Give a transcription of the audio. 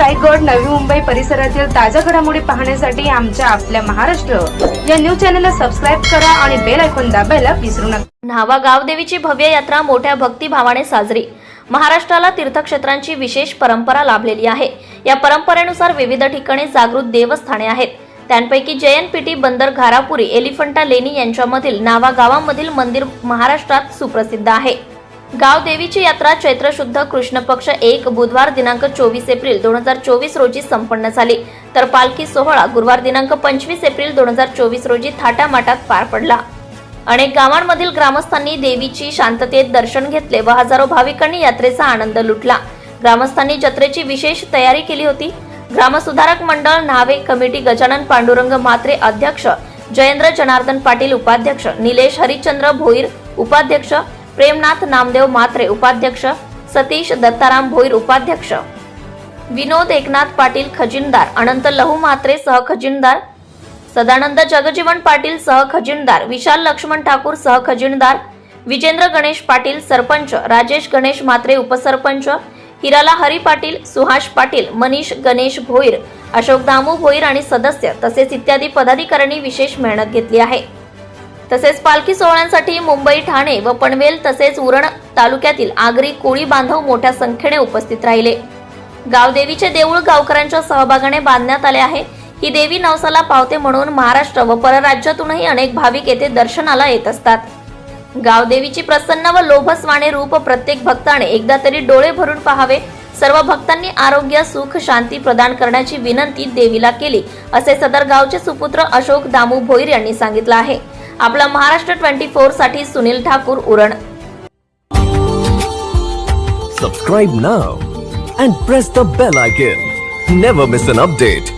रायगड नवी मुंबई परिसरातील ताज्या घडामोडी पाहण्यासाठी आमच्या आपल्या महाराष्ट्र. या न्यूज चॅनलला सबस्क्राईब करा आणि बेल ऐकून दाबायला विसरू नका. न्हावा गावदेवीची भव्य यात्रा मोठ्या भक्तिभावाने साजरी. महाराष्ट्राला तीर्थक्षेत्रांची विशेष परंपरा लाभलेली आहे. या परंपरेनुसार विविध ठिकाणी जागृत देवस्थाने आहेत. त्यांपैकी जयनपिटी बंदर घारापुरी एलिफंटा लेणी यांच्यामधील नावा गावामधील मंदिर महाराष्ट्रात सुप्रसिद्ध आहे. गाव देवीची यात्रा चैत्र शुद्ध कृष्ण पक्ष एक बुधवार दिनांक चोवीस एप्रिल दोन हजार चोवीस रोजी संपन्न झाली. तर पालखी सोहळा गुरुवार दिनांक पंचवीस एप्रिल दोन हजार चोवीस रोजी थाटामाटात पार पडला. अनेक गावांमधील ग्रामस्थांनी देवीची शांततेत दर्शन घेतले व हजारो भाविकांनी यात्रेचा आनंद लुटला. ग्रामस्थांनी जत्रेची विशेष तयारी केली होती. ग्रामसुधारक मंडळ न्हावे कमिटी गजानन पांडुरंग म्हात्रे अध्यक्ष जयेंद्र जनार्दन पाटील उपाध्यक्ष निलेश हरिश्चंद्र भोईर उपाध्यक्ष प्रेमनाथ नामदेव म्हात्रे उपाध्यक्ष सतीश दत्ताराम भोईर उपाध्यक्ष. विनोद एकनाथ पाटील खजिनदार अनंत लहू म्हात्रे सह खजिनदार. सदानंद जगजीवन पाटील सह खजिनदार विशाल लक्ष्मण ठाकूर सह खजिनदार. विजेंद्र गणेश पाटील सरपंच राजेश गणेश म्हात्रे उपसरपंच. हिराला हरी पाटील सुहास पाटील मनीष गणेश भोईर अशोक दामू भोईर आणि सदस्य तसेच इत्यादी पदाधिकाऱ्यांनी विशेष मेहनत घेतली आहे. तसेच पालखी सोहळ्यांसाठी मुंबई ठाणे व पनवेल तसेच उरण तालुक्यातील आगरी कोळी बांधव मोठ्या संख्येने उपस्थित राहिले. गावदेवीचे देऊळ गावकऱ्यांच्या सहभागाने बांधण्यात आले आहे. ही देवी नवसाला पावते म्हणून महाराष्ट्र व परराज्यातूनही अनेक भाविक येथे दर्शनाला येत असतात. गावदेवीची प्रसन्न व लोभस्वाने रूप प्रत्येक भक्ताने एकदा तरी डोळे भरून पाहावे. सर्व भक्तांनी आरोग्य सुख शांती प्रदान करण्याची विनंती देवीला केली असे सदर गावचे सुपुत्र अशोक दामू भोईर यांनी सांगितलं आहे. आपला महाराष्ट्र ट्वेंटी फोरसाठी सुनील ठाकूर उरण. सबस्क्राईब ना and press the bell icon never miss an update